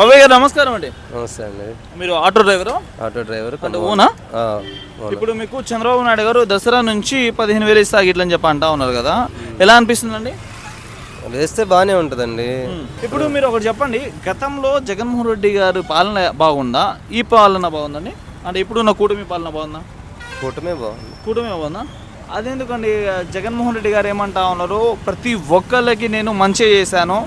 బాబాయ్ గారు నమస్కారం అండి. నమస్తే అండి. మీరు ఆటో డ్రైవరు? ఆటో డ్రైవర్ అంటే ఓనా. ఇప్పుడు మీకు చంద్రబాబు నాయుడు గారు దసరా నుంచి పదిహేను వేలు ఇస్తా ఇట్లని చెప్పి అంటా ఉన్నారు కదా. ఎలా అనిపిస్తుందండి? వేస్తే బాగానే ఉంటుందండి. ఇప్పుడు మీరు ఒకటి చెప్పండి గతంలో జగన్మోహన్ రెడ్డి గారి పాలన బాగుందా? ఈ పాలన బాగుందండి? అంటే ఇప్పుడున్న కూటమి పాలన బాగుందా? కూటమే బాగుంది. కూటమి బాగుందా? అదెందుకండి జగన్మోహన్ రెడ్డి గారు ఏమంటా ఉన్నారు ప్రతి ఒక్కళ్ళకి నేను మంచి చేశాను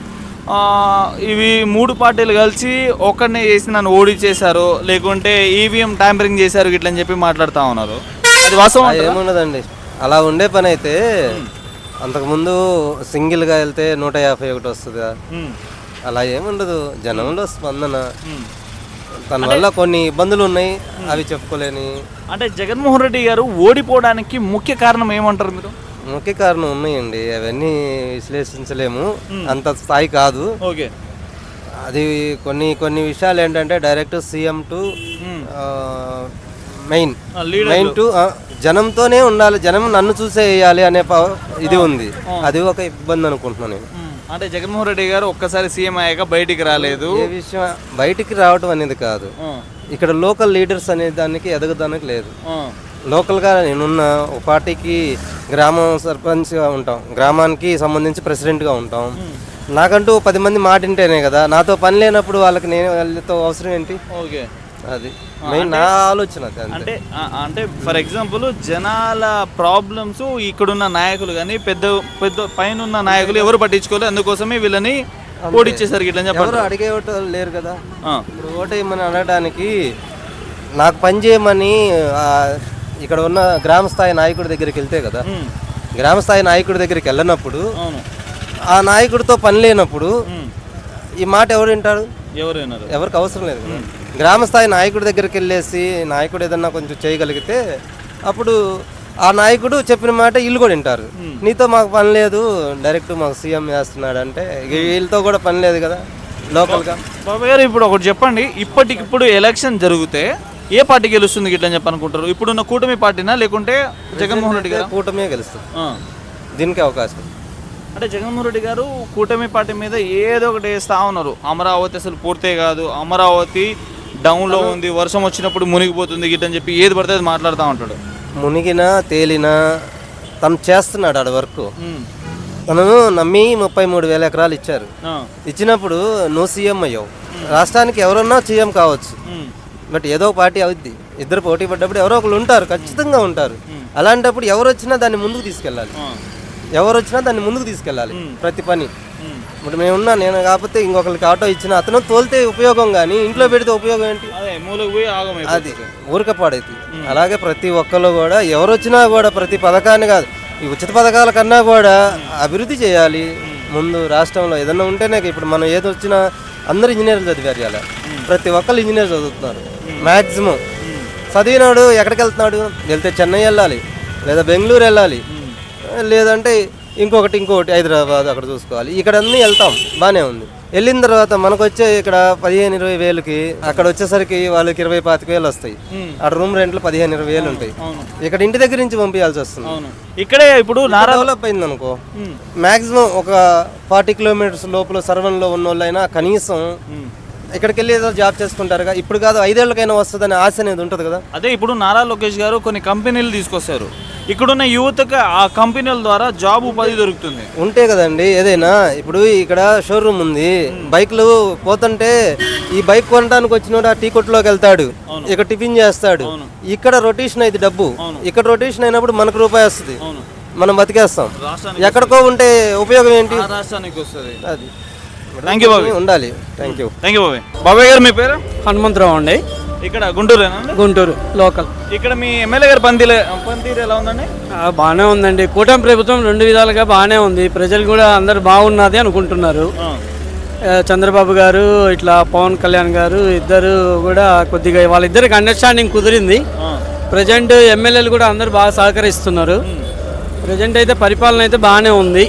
ఇవి మూడు పార్టీలు కలిసి ఒక్కడనే చేసి నన్ను ఓడిచేశారు లేకుంటే ఈవీఎం ట్యాంపరింగ్ చేశారు ఇట్లని చెప్పి మాట్లాడుతూ ఉన్నారు. అది వాస్తవం? ఏమున్నదండి అలా ఉండే పని అయితే అంతకుముందు సింగిల్గా వెళ్తే నూట యాభై ఒకటి వస్తుంది అలా ఏముండదు. జనంలో స్పందన. తన వల్ల కొన్ని ఇబ్బందులు ఉన్నాయి అవి చెప్పుకోలేని. అంటే జగన్మోహన్ రెడ్డి గారు ఓడిపోవడానికి ముఖ్య కారణం ఏమంటారు మీరు? ముఖ్య కారణం ఉన్నాయండి. అవన్నీ విశ్లేషించలేము. అంత స్థాయి కాదు. ఓకే. అది కొన్ని కొన్ని విషయాలు ఏంటంటే direct CM to main. Main to జనంతోనే ఉండాలి. జనం నన్ను చూసే వేయాలి అనే ఇది ఉంది. అది ఒక ఇబ్బంది అనుకుంటున్నాను నేను. అంటే జగన్మోహన్ రెడ్డి గారు ఒక్కసారి సీఎం అయ్యాక బయటికి రాలేదు. ఏ విషయం బయటికి రావటం అనేది కాదు. ఇక్కడ లోకల్ లీడర్స్ అనే దానికి ఎదగదానికి లేదు. లోకల్గా నేనున్న ఒక పార్టీకి గ్రామం సర్పంచ్గా ఉంటాం. గ్రామానికి సంబంధించి ప్రెసిడెంట్గా ఉంటాం. నాకంటూ ఓ పది మంది మాట వింటేనే కదా. నాతో పని లేనప్పుడు వాళ్ళకి నేను వాళ్ళతో అవసరం ఏంటి? ఓకే. అది మెయిన్ నా ఆలోచన అది అంతే. అంటే ఆ, అంటే ఫర్ ఎగ్జాంపుల్ జనాల ప్రాబ్లమ్స్ ఇక్కడున్న నాయకులు కానీ పెద్ద పెద్ద పైన ఉన్న నాయకులు ఎవరు పట్టించుకోలేదు. అందుకోసమే వీళ్ళని ఓడిచ్చేసరికి ఇట్లా ఎవరు అడిగేవాళ్ళు లేరు కదా. ఇప్పుడు ఓటేయమని అనడానికి నాకు పని చేయమని ఆ, ఇక్కడ ఉన్న గ్రామ స్థాయి నాయకుడి దగ్గరికి వెళ్తే కదా గ్రామ స్థాయి నాయకుడి దగ్గరికి వెళ్ళినప్పుడు ఆ నాయకుడితో పని లేనప్పుడు ఈ మాట ఎవరు వింటారు? ఎవరికి అవసరం లేదు కదా. గ్రామ స్థాయి నాయకుడి దగ్గరికి వెళ్ళేసి నాయకుడు ఏదన్నా కొంచెం చేయగలిగితే అప్పుడు ఆ నాయకుడు చెప్పిన మాట వీళ్ళు కూడా వింటారు. నీతో మాకు పని లేదు డైరెక్ట్ మాకు సీఎం వేస్తున్నాడు అంటే వీళ్ళతో కూడా పని లేదు కదా లోకల్గా. బాబు గారు ఇప్పుడు ఒకటి చెప్పండి. ఇప్పటికిప్పుడు ఎలక్షన్ జరిగితే ఏ పార్టీ గెలుస్తుంది ఇట్లా అని చెప్పనుకుంటారు ఇప్పుడున్న కూటమి పార్టీనా లేకుంటే జగన్మోహన్ రెడ్డి గారు? కూటమే గెలుస్తుంది. దీనికి అవకాశం. అంటే జగన్మోహన్ రెడ్డి గారు కూటమి పార్టీ మీద ఏదో ఒకటి వేస్తా ఉన్నారు. అమరావతి అసలు పూర్తే కాదు. అమరావతి డౌన్లో ఉంది. వర్షం వచ్చినప్పుడు మునిగిపోతుంది గిట్టని చెప్పి ఏది పడితే అది మాట్లాడుతూ ఉంటాడు. మునిగినా తేలినా తను చేస్తున్నాడు ఆడ వర్క్ ఉమ్, తను నమ్మి ముప్పై మూడు వేల ఎకరాలు ఇచ్చారు. ఇచ్చినప్పుడు నువ్వు సీఎం అయ్యావు. రాష్ట్రానికి ఎవరన్నా సీఎం కావచ్చు. బట్ ఏదో ఒక పార్టీ అవుద్ది. ఇద్దరు పోటీ పడ్డప్పుడు ఎవరో ఒకరు ఉంటారు ఖచ్చితంగా ఉంటారు. అలాంటప్పుడు ఎవరు వచ్చినా దాన్ని ముందుకు తీసుకెళ్ళాలి. ఎవరు వచ్చినా దాన్ని ముందుకు తీసుకెళ్ళాలి ప్రతి పని. ఇప్పుడు మేమున్నా నేను కాకపోతే ఇంకొకరికి ఆటో ఇచ్చిన అతను తోలితే ఉపయోగం కానీ ఇంట్లో పెడితే ఉపయోగం ఏంటి? అదే ఊరిక పాడైతే అలాగే ప్రతి ఒక్కరు కూడా ఎవరు వచ్చినా కూడా ప్రతి పథకాన్ని కాదు ఈ ఉచిత పథకాల కన్నా కూడా అభివృద్ధి చేయాలి. ముందు రాష్ట్రంలో ఏదన్నా ఉంటేనే ఇప్పుడు మనం ఏది వచ్చినా అందరు ఇంజనీర్లు చదివారు ఇలా ప్రతి ఒక్కరు ఇంజనీర్ చదువుతున్నారు. మ్యాక్సిమం చదివినాడు ఎక్కడికి వెళ్తున్నాడు వెళ్తే చెన్నై వెళ్ళాలి లేదా బెంగళూరు వెళ్ళాలి. లేదంటే ఇంకొకటి ఇంకొకటి హైదరాబాద్ అక్కడ చూసుకోవాలి. ఇక్కడ అన్నీ వెళ్తాం బాగానే ఉంది. వెళ్ళిన తర్వాత మనకు వచ్చే ఇక్కడ పదిహేను ఇరవై వేలకి అక్కడ వచ్చేసరికి వాళ్ళకి ఇరవై పాతిక వేలు వస్తాయి. అక్కడ రూమ్ రెంట్లు పదిహేను ఇరవై వేలు ఉంటాయి. ఇక్కడ ఇంటి దగ్గర నుంచి పంపించాల్సి వస్తుంది. ఇక్కడే ఇప్పుడు డెవలప్ అయింది అనుకో. మాక్సిమం ఒక ఫార్టీ కిలోమీటర్స్ లోపల సర్వన్లో ఉన్న వాళ్ళైనా కనీసం. ఇక్కడికి వెళ్ళి ఏదో జాబ్ చేసుకుంటారుగా? ఇప్పుడు కాదు ఐదేళ్ళకైనా వస్తుందనే ఆశ అనేది ఉంటుంది కదా? అదే ఇప్పుడు నారా లోకేష్ గారు కొన్ని కంపెనీలు తీసుకొస్తారు ఇక్కడున్న యువతకు ఆ కంపెనీల ద్వారా జాబ్ ఉపాధి దొరుకుతుంది. ఉంటే కదండి ఏదైనా. ఇప్పుడు ఇక్కడ షోరూమ్ ఉంది. బైక్లు పోతుంటే ఈ బైక్ కొనడానికి వచ్చినోడు ఆ టీ కొట్టులోకి వెళ్తాడు. ఇక్కడ టిఫిన్ చేస్తాడు. ఇక్కడ రొటేషన్ అయింది డబ్బు. ఇక్కడ రొటేషన్ అయినప్పుడు మనకు రూపాయి వస్తుంది. మనం బతికేస్తాం. ఎక్కడికో ఉంటే ఉపయోగం ఏంటి? రాష్ట్రానికి వస్తుంది. అది. థ్యాంక్ యూ బాబాయ్ ఉండాలి. థ్యాంక్ యూ థ్యాంక్ యూ బాబాయ్ బాబాయ్ గారు మీ పేరు? హనుమంతరావు అండి. ఇక్కడ గుంటూరేనా అండి? గుంటూరు లోకల్. ఇక్కడ మీ ఎమ్మెల్యే గారు పనితీరు పనితీరు ఎలా ఉందండి? బాగానే ఉందండి. కూటమి ప్రభుత్వం రెండు విధాలుగా బాగానే ఉంది. ప్రజలు కూడా అందరు బాగున్నది అనుకుంటున్నారు. చంద్రబాబు గారు ఇట్లా పవన్ కళ్యాణ్ గారు ఇద్దరు కూడా కొద్దిగా వాళ్ళిద్దరికి అండర్స్టాండింగ్ కుదిరింది. ప్రజెంట్ ఎమ్మెల్యేలు కూడా అందరు బాగా సహకరిస్తున్నారు. ప్రజెంట్ అయితే పరిపాలన అయితే బాగానే ఉంది.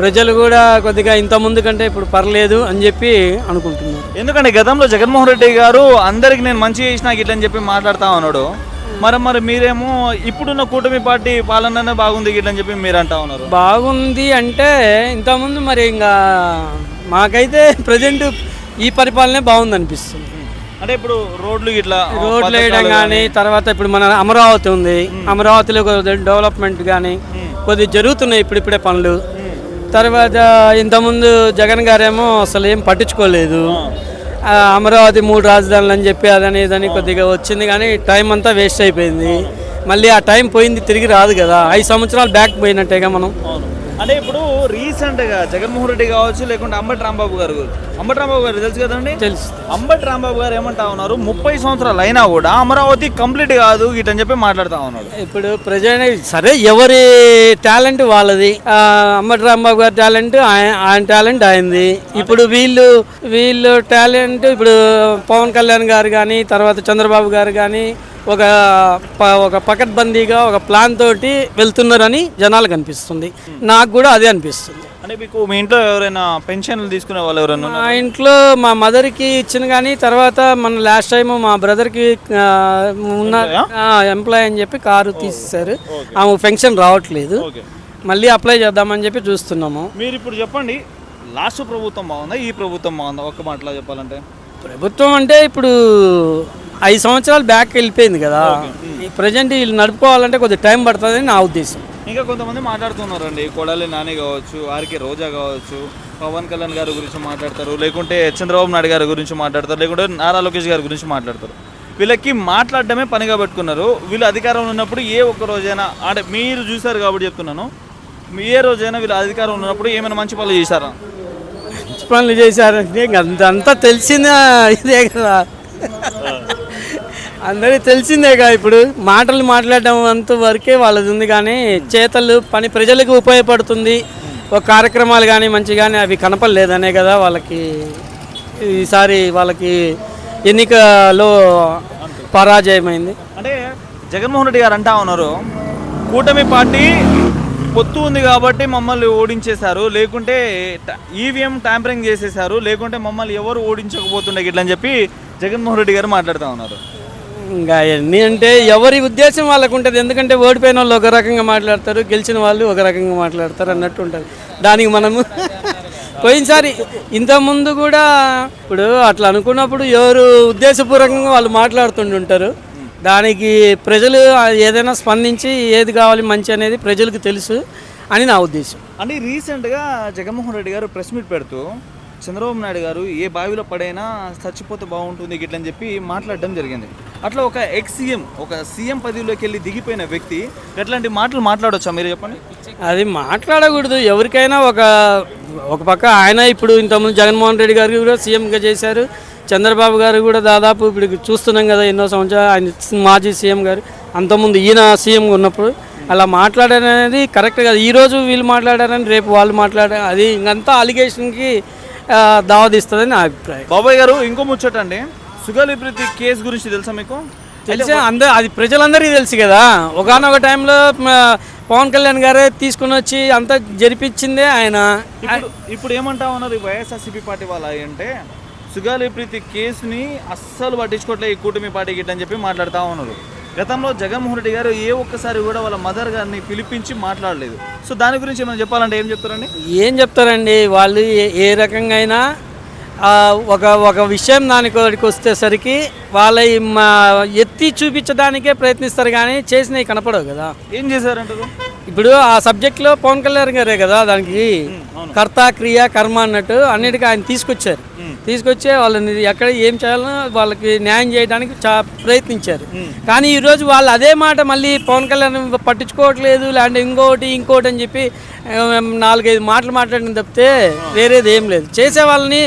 ప్రజలు కూడా కొద్దిగా ఇంత ముందు కంటే ఇప్పుడు పర్లేదు అని చెప్పి అనుకుంటున్నారు. ఎందుకంటే గతంలో జగన్మోహన్ రెడ్డి గారు అందరికి నేను మంచి చేసిన ఇట్లని చెప్పి మాట్లాడుతా ఉన్నాడు. మరి మరి మీరేమో ఇప్పుడున్న కూటమి పార్టీ పాలననే బాగుంది ఇట్లని చెప్పి మీరు అంటా ఉన్నారు. బాగుంది అంటే ఇంతకుముందు మరి ఇంకా మాకైతే ప్రజెంట్ ఈ పరిపాలనే బాగుంది అనిపిస్తుంది అంటే ఇప్పుడు రోడ్లు ఇట్లా రోడ్లు వేయడం కానీ తర్వాత ఇప్పుడు మన అమరావతి ఉంది. అమరావతిలో డెవలప్మెంట్ కానీ కొద్దిగా జరుగుతున్నాయి ఇప్పుడిప్పుడే పనులు. తర్వాత ఇంతకుముందు జగన్ గారేమో అసలు ఏం పట్టించుకోలేదు. అమరావతి మూడు రాజధానులు అని చెప్పి అదని ఇదని కొద్దిగా వచ్చింది కానీ టైం అంతా వేస్ట్ అయిపోయింది. మళ్ళీ ఆ టైం పోయింది తిరిగి రాదు కదా. ఐదు సంవత్సరాలు బ్యాక్ పోయినట్టేగా మనం. అంటే ఇప్పుడు రీసెంట్గా జగన్మోహన్ రెడ్డి కావచ్చు లేకుంటే అంబటి రాంబాబు గారు అంబటి రాంబాబు గారు తెలుసు కదండి? తెలుసు. అంబటి రాంబాబు గారు ఏమంటా ఉన్నారు ముప్పై సంవత్సరాలు అయినా కూడా అమరావతి కంప్లీట్ కాదు ఇటని చెప్పి మాట్లాడుతా ఉన్నాడు. ఇప్పుడు ప్రజెంట్ సరే ఎవరి టాలెంట్ వాళ్ళది? అంబటి రాంబాబు గారి టాలెంట్ ఆయన ఆయన టాలెంట్ ఆయనది. ఇప్పుడు వీళ్ళు వీళ్ళు టాలెంట్ ఇప్పుడు పవన్ కళ్యాణ్ గారు కానీ తర్వాత చంద్రబాబు గారు కానీ ఒక ఒక పకడ్బందీగా ఒక ప్లాన్ తోటి వెళ్తున్నారని జనాలకు అనిపిస్తుంది. నాకు కూడా అదే అనిపిస్తుంది. అంటే మీకు మీ ఇంట్లో ఎవరైనా పెన్షన్లు తీసుకునే వాళ్ళు ఎవరైనా మా ఇంట్లో మా మదర్కి ఇచ్చిన కానీ తర్వాత మన లాస్ట్ టైం మా బ్రదర్కి ఉన్న ఎంప్లాయ్ అని చెప్పి కారు తీసేశారు. ఆమె పెన్షన్ రావట్లేదు. మళ్ళీ అప్లై చేద్దామని చెప్పి చూస్తున్నాము. మీరు ఇప్పుడు చెప్పండి లాస్ట్ ప్రభుత్వం బాగుందా ఈ ప్రభుత్వం బాగుందా? ఒక్క మాటలో చెప్పాలంటే. ప్రభుత్వం అంటే ఇప్పుడు ఐదు సంవత్సరాలు బ్యాక్ వెళ్ళిపోయింది కదా. ఈ ప్రజెంట్ వీళ్ళు నడుపుకోవాలంటే కొద్దిగా టైం పడుతుందని నా ఉద్దేశం. ఇంకా కొంతమంది మాట్లాడుతున్నారండి. కొడాలి నాని కావచ్చు ఆర్కే రోజా కావచ్చు పవన్ కళ్యాణ్ గారి గురించి మాట్లాడతారు లేకుంటే చంద్రబాబు నాయుడు గారి గురించి మాట్లాడతారు లేకుంటే నారా లోకేష్ గారి గురించి మాట్లాడతారు. వీళ్ళకి మాట్లాడడమే పనిగా పెట్టుకున్నారు. వీళ్ళు అధికారంలో ఉన్నప్పుడు ఏ ఒక్క రోజైనా అంటే మీరు చూసారు కాబట్టి చెప్తున్నాను. మీ ఏ రోజైనా వీళ్ళు అధికారంలో ఉన్నప్పుడు ఏమైనా మంచి పనులు చేశారా? మంచి పనులు చేశారంటే అంతా తెలిసిన ఇదే కదా. అందరికీ తెలిసిందేగా ఇప్పుడు. మాటలు మాట్లాడడం అంత వరకే వాళ్ళది ఉంది కానీ చేతలు పని ప్రజలకు ఉపయోగపడుతుంది. ఒక కార్యక్రమాలు కానీ మంచి కానీ అవి కనపడలేదనే కదా వాళ్ళకి. ఈసారి వాళ్ళకి ఎన్నికలో పరాజయమైంది. అంటే జగన్మోహన్ రెడ్డి గారు అంటా ఉన్నారు కూటమి పార్టీ పొత్తు ఉంది కాబట్టి మమ్మల్ని ఓడించేశారు. లేకుంటే ఈవీఎం ట్యాంపరింగ్ చేసేశారు. లేకుంటే మమ్మల్ని ఎవరు ఓడించకపోతుండే ఇట్లా అని చెప్పి జగన్మోహన్ రెడ్డి గారు మాట్లాడుతూ ఉన్నారు. ఇంకా ఎన్ని అంటే ఎవరి ఉద్దేశం వాళ్ళకు ఉంటుంది ఎందుకంటే ఓడిపోయిన వాళ్ళు ఒక రకంగా మాట్లాడతారు గెలిచిన వాళ్ళు ఒక రకంగా మాట్లాడతారు అన్నట్టు ఉంటుంది. దానికి మనము పోయినసారి ఇంతకుముందు కూడా ఇప్పుడు అట్లా అనుకున్నప్పుడు ఎవరు ఉద్దేశపూర్వకంగా వాళ్ళు మాట్లాడుతుంటుంటారు దానికి ప్రజలు ఏదైనా స్పందించి ఏది కావాలి మంచి అనేది ప్రజలకు తెలుసు అని నా ఉద్దేశం. అంటే రీసెంట్గా జగన్మోహన్ రెడ్డి గారు ప్రెస్ మీట్ పెడుతూ చంద్రబాబు నాయుడు గారు ఏ బావిలో పడైనా చచ్చిపోతే బాగుంటుంది గిట్లని చెప్పి మాట్లాడడం జరిగింది. అట్లా ఒక ఎక్స్ సీఎం ఒక సీఎం పదవిలోకి వెళ్ళి దిగిపోయిన వ్యక్తి ఎట్లాంటి మాటలు మాట్లాడొచ్చా మీరు చెప్పండి? అది మాట్లాడకూడదు. ఎవరికైనా ఒక ఒక పక్క ఆయన ఇప్పుడు ఇంతకుముందు జగన్మోహన్ రెడ్డి గారు కూడా సీఎంగా చేశారు. చంద్రబాబు గారు కూడా దాదాపు ఇప్పుడు చూస్తున్నాం కదా ఎన్నో సంవత్సరాలు. ఆయన మాజీ సీఎం గారు. అంతకుముందు ఈయన సీఎంగా ఉన్నప్పుడు అలా మాట్లాడారు అనేది కరెక్ట్ కాదు. ఈరోజు వీళ్ళు మాట్లాడారని రేపు వాళ్ళు మాట్లాడారు అది ఇంకంతా అలిగేషన్కి దావదిస్తుందని నా అభిప్రాయం. బాబాయ్ గారు ఇంకో ముచ్చటండి. సుగాలి ప్రీతి కేసు గురించి తెలుసా మీకు? తెలిసే? అందరు అది ప్రజలందరికీ తెలుసు కదా. ఒకనొక టైంలో పవన్ కళ్యాణ్ గారే తీసుకుని వచ్చి అంతా జరిపించిందే ఆయన. ఇప్పుడు ఏమంటా ఉన్నారు ఈ వైఎస్ఆర్సీపీ పార్టీ వాళ్ళ అంటే సుగాలి ప్రీతి కేసుని అస్సలు పట్టించుకోవట్లే ఈ కూటమి పార్టీ అని చెప్పి మాట్లాడుతూ ఉన్నారు. గతంలో జగన్మోహన్ రెడ్డి గారు ఏ ఒక్కసారి కూడా వాళ్ళ మదర్ గారిని పిలిపించి మాట్లాడలేదు. సో దాని గురించి ఏమైనా చెప్పాలంటే ఏం చెప్తారండి? ఏం చెప్తారండి? వాళ్ళు ఏ- ఏ రకంగా అయినా ఒక ఒక విషయం దానికి వచ్చేసరికి వాళ్ళ ఎత్తి చూపించడానికే ప్రయత్నిస్తారు కానీ చేసినవి కనపడవు కదా. ఏం చేశారంటారు? ఇప్పుడు ఆ సబ్జెక్ట్లో పవన్ కళ్యాణ్ గారే కదా దానికి కర్త క్రియ కర్మ అన్నట్టు అన్నిటికీ ఆయన తీసుకొచ్చారు. తీసుకొచ్చి వాళ్ళని ఎక్కడ ఏం చేయాలో వాళ్ళకి న్యాయం చేయడానికి చా ప్రయత్నించారు. కానీ ఈరోజు వాళ్ళు అదే మాట మళ్ళీ పవన్ కళ్యాణ్ పట్టించుకోవట్లేదు లేదంటే ఇంకోటి ఇంకోటి అని చెప్పి నాలుగైదు మాటలు మాట్లాడిన తప్పితే వేరేది ఏం లేదు. చేసే వాళ్ళని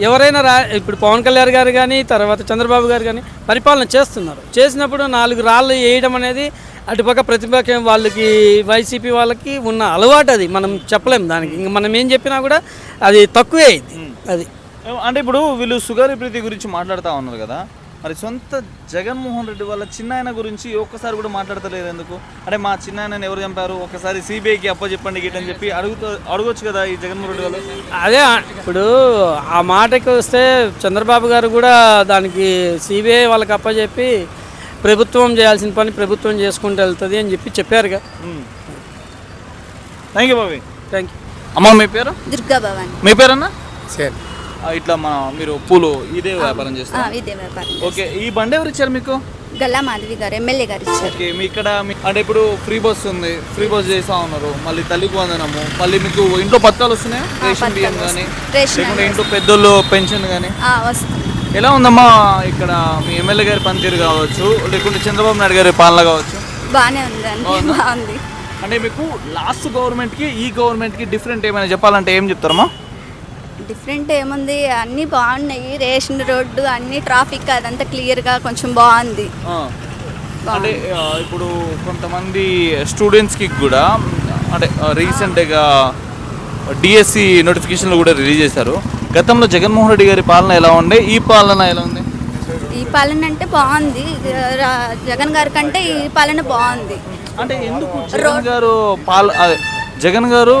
ఎవరైనా రా ఇప్పుడు పవన్ కళ్యాణ్ గారు కానీ తర్వాత చంద్రబాబు గారు కానీ పరిపాలన చేస్తున్నారు. చేసినప్పుడు నాలుగు రాళ్ళు వేయడం అనేది అటుపక్క ప్రతిపక్షం వాళ్ళకి వైసీపీ వాళ్ళకి ఉన్న అలవాటు అది. మనం చెప్పలేం దానికి. ఇంక మనం ఏం చెప్పినా కూడా అది తక్కువే అయింది. అది. అంటే ఇప్పుడు వీళ్ళు సుగాలి ప్రీతి గురించి మాట్లాడుతూ ఉన్నారు కదా. మరి సొంత జగన్మోహన్ రెడ్డి వాళ్ళ చిన్నాయన గురించి ఒక్కసారి కూడా మాట్లాడతలేదు ఎందుకు? అంటే మా చిన్నాయనని ఎవరు చంపారు? ఒకసారి సిబిఐకి అప్పచెప్పండి గిట్ అని చెప్పి అడుగుతూ అడగొచ్చు కదా ఈ జగన్మోహన్ రెడ్డి వాళ్ళు? అదే ఇప్పుడు ఆ మాటకి వస్తే చంద్రబాబు గారు కూడా దానికి సిబిఐ వాళ్ళకి అప్పచెప్పి ప్రభుత్వం చేయాల్సిన పని ప్రభుత్వం చేసుకుంటూ వెళ్తుంది అని చెప్పి చెప్పారుగా thank you Bobby. Thank you అమ్మ మీ పేరు? దుర్గా భవాని మీ పేరన్నా? సరే ఇట్లా మన మీరు పూలు ఇదే వ్యాపారం చేస్తారు? ఇదే వ్యాపారం ఓకే ఈ బండి ఎవరు ఇచ్చారు మీకు? గల్లా మాధవి గారు ఎమ్మెల్యే గారు ఇచ్చారు. ఓకే మీ ఇక్కడ మీ- అంటే ఇప్పుడు ఫ్రీ బస్ ఉంది ఫ్రీ బస్ చేస్తా ఉన్నారు మళ్ళీ తల్లికి వందనము మళ్ళీ మీకు ఇంట్లో పథకాలు వస్తున్నాయా? రేషన్ బియ్యం పథకాలు కానీ వస్తున్నాయి. రేషన్ లేకుంటే ఇంట్లో పెద్దోళ్ళు పెన్షన్ కానీ ఆ, వస్తుంది ఎలా ఉందమ్మా ఇక్కడ మీ ఎమ్మెల్యే గారి పనితీరు కావచ్చు లేకుంటే చంద్రబాబు నాయుడు గారి పాలన కావచ్చు? బాగానే ఉందండి బాగుంది? అంటే మీకు లాస్ట్ గవర్నమెంట్కి ఈ గవర్నమెంట్కి డిఫరెంట్ ఏమైనా చెప్పాలంటే ఏం చెప్తారమ్మా? డిఫరెంట్ ఏముంది? అన్నీ బాగున్నాయి. రేషన్ రోడ్డు అన్ని ట్రాఫిక్ అదంతా క్లియర్గా కొంచెం బాగుంది. అంటే ఇప్పుడు కొంతమంది స్టూడెంట్స్కి కూడా అంటే రీసెంట్గా డిఎస్సి నోటిఫికేషన్లు కూడా రిలీజ్ చేశారు. గతంలో జగన్మోహన్ రెడ్డి గారి పాలన ఎలా ఉండే? ఈ పాలన ఎలా ఉంది? ఈ పాలన అంటే బాగుంది. జగన్ గారి కంటే ఈ పాలన బాగుంది. అంటే ఎందుకు జగన్ గారు పాల జగన్ గారు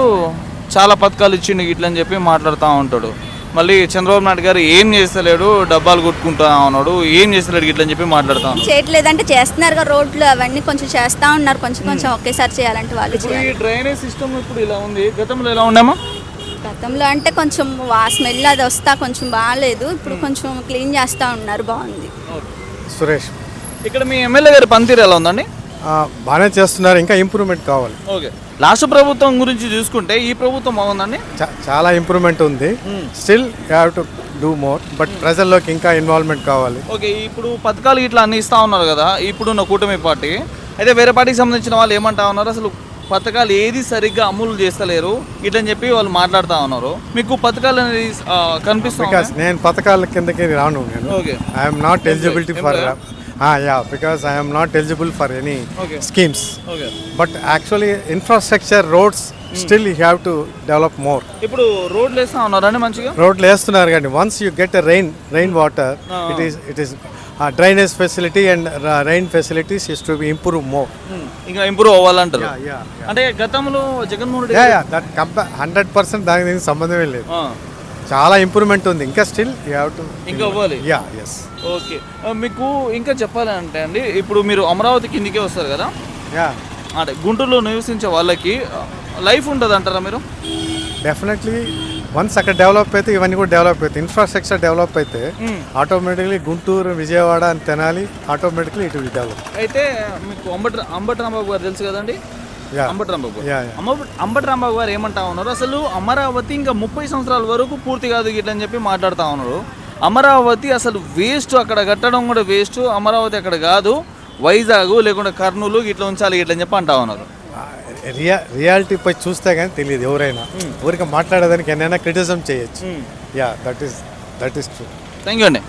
చాలా పథకాలు ఇచ్చిండు ఇట్లా అని చెప్పి మాట్లాడుతూ ఉంటాడు. మళ్ళీ చంద్రబాబు నాయుడు గారు ఏం చేస్తలేడు డబ్బాలు కొట్టుకుంటా ఉన్నాడు ఏం చేస్తలేడు ఇట్లా అని చెప్పి మాట్లాడుతా చేయట్లేదంటే చేస్తున్నారు కదా రోడ్లు అవన్నీ కొంచెం చేస్తా ఉన్నారు కొంచెం కొంచెం ఒకేసారి చేయాలంటే వాళ్ళు ఇప్పుడు ఈ డ్రైనేజ్ సిస్టమ్ ఇప్పుడు ఇలా ఉంది గతంలో ఎలా ఉండేమా? గతంలో అంటే కొంచెం వా స్మెల్ అది వస్తా కొంచెం బాగాలేదు ఇప్పుడు కొంచెం క్లీన్ చేస్తా ఉన్నారు బాగుంది. సురేష్. ఇక్కడ మీ ఎమ్మెల్యే గారి పనితీరు ఎలా ఉందండి? ఆ, బాగానే చేస్తున్నారు ఇంకా ఇంప్రూవ్మెంట్ కావాలి. ఓకే. లాస్ట్ ప్రభుత్వం గురించి చూసుకుంటే ఈ ప్రభుత్వం బాగుందండి? చాలా ఇంప్రూవ్మెంట్ ఉంది. Still have to do more but ప్రజల్లోకి ఇంకా ఇన్వాల్వ్మెంట్ కావాలి. ఓకే ఇప్పుడు పథకాలు ఇట్లా అన్ని ఇస్తా ఉన్నారు కదా ఇప్పుడున్న కూటమి పార్టీ. అయితే వేరే పార్టీకి సంబంధించిన వాళ్ళు ఏమంటా ఉన్నారు? అసలు పథకాలు ఏది సరిగ్గా అమలు చేస్తలేరు ఇట్లని చెప్పి వాళ్ళు మాట్లాడుతూ ఉన్నారు. మీకు పథకాలు అనేది ఆ, కనిపిస్తా బికాస్ నేను పథకాల కిందకి రాను నేను. I'm not eligibility for ya because I'm not eligible for any. Schemes but actually infrastructure roads still you have to develop more ఇప్పుడు రోడ్లు వేస్తా ఉన్నారండి మంచిగా? రోడ్లు వేస్తున్నారు కానీ once you get rain rain water it is it is drainage facility and rain facilities is to be improve more ఇంకా improve అవ్వాలంటారు. అంటే గతంలో Jaganmohan Reddy that hundred percent దానికి సంబంధమే లేదు. చాలా ఇంప్రూవ్మెంట్ ఉంది. ఇంకా స్టిల్ ఇంకా అవ్వాలి? Ya yes okay. మీకు ఇంకా చెప్పాలంటే అండి ఇప్పుడు మీరు అమరావతి కిందికే వస్తారు కదా? యా అంటే గుంటూరులో నివసించే వాళ్ళకి లైఫ్ ఉంటుంది అంటారా మీరు? డెఫినెట్లీ వన్స్ అక్కడ డెవలప్ అయితే ఇవన్నీ కూడా డెవలప్ అవుతాయి. ఇన్ఫ్రాస్ట్రక్చర్ డెవలప్ అయితే ఆటోమేటిక్లీ గుంటూరు విజయవాడ అని Tenali automatically it will develop అయితే మీకు అంబటి అంబటి రాంబాబు గారు తెలుసు కదండి? అంబటి రాంబాబు అంబటి రాంబాబు గారు ఏమంటా ఉన్నారు? అసలు అమరావతి ఇంకా ముప్పై సంవత్సరాల వరకు పూర్తి కాదు ఇట్లా అని చెప్పి మాట్లాడుతూ ఉన్నారు. అమరావతి అసలు వేస్ట్ అక్కడ కట్టడం కూడా వేస్ట్ అమరావతి అక్కడ కాదు వైజాగ్ లేకుంటే కర్నూలు ఇట్లా ఉంచాలి ఇట్లా అని చెప్పి అంటా ఉన్నారు. రియా రియాలిటీ పై చూస్తే కానీ తెలియదు ఎవరైనా. ఊరికే మాట్లాడేదానికి ఎన్నైనా క్రిటిసిజం చేయొచ్చు. Ya that is that is true thank you అండి.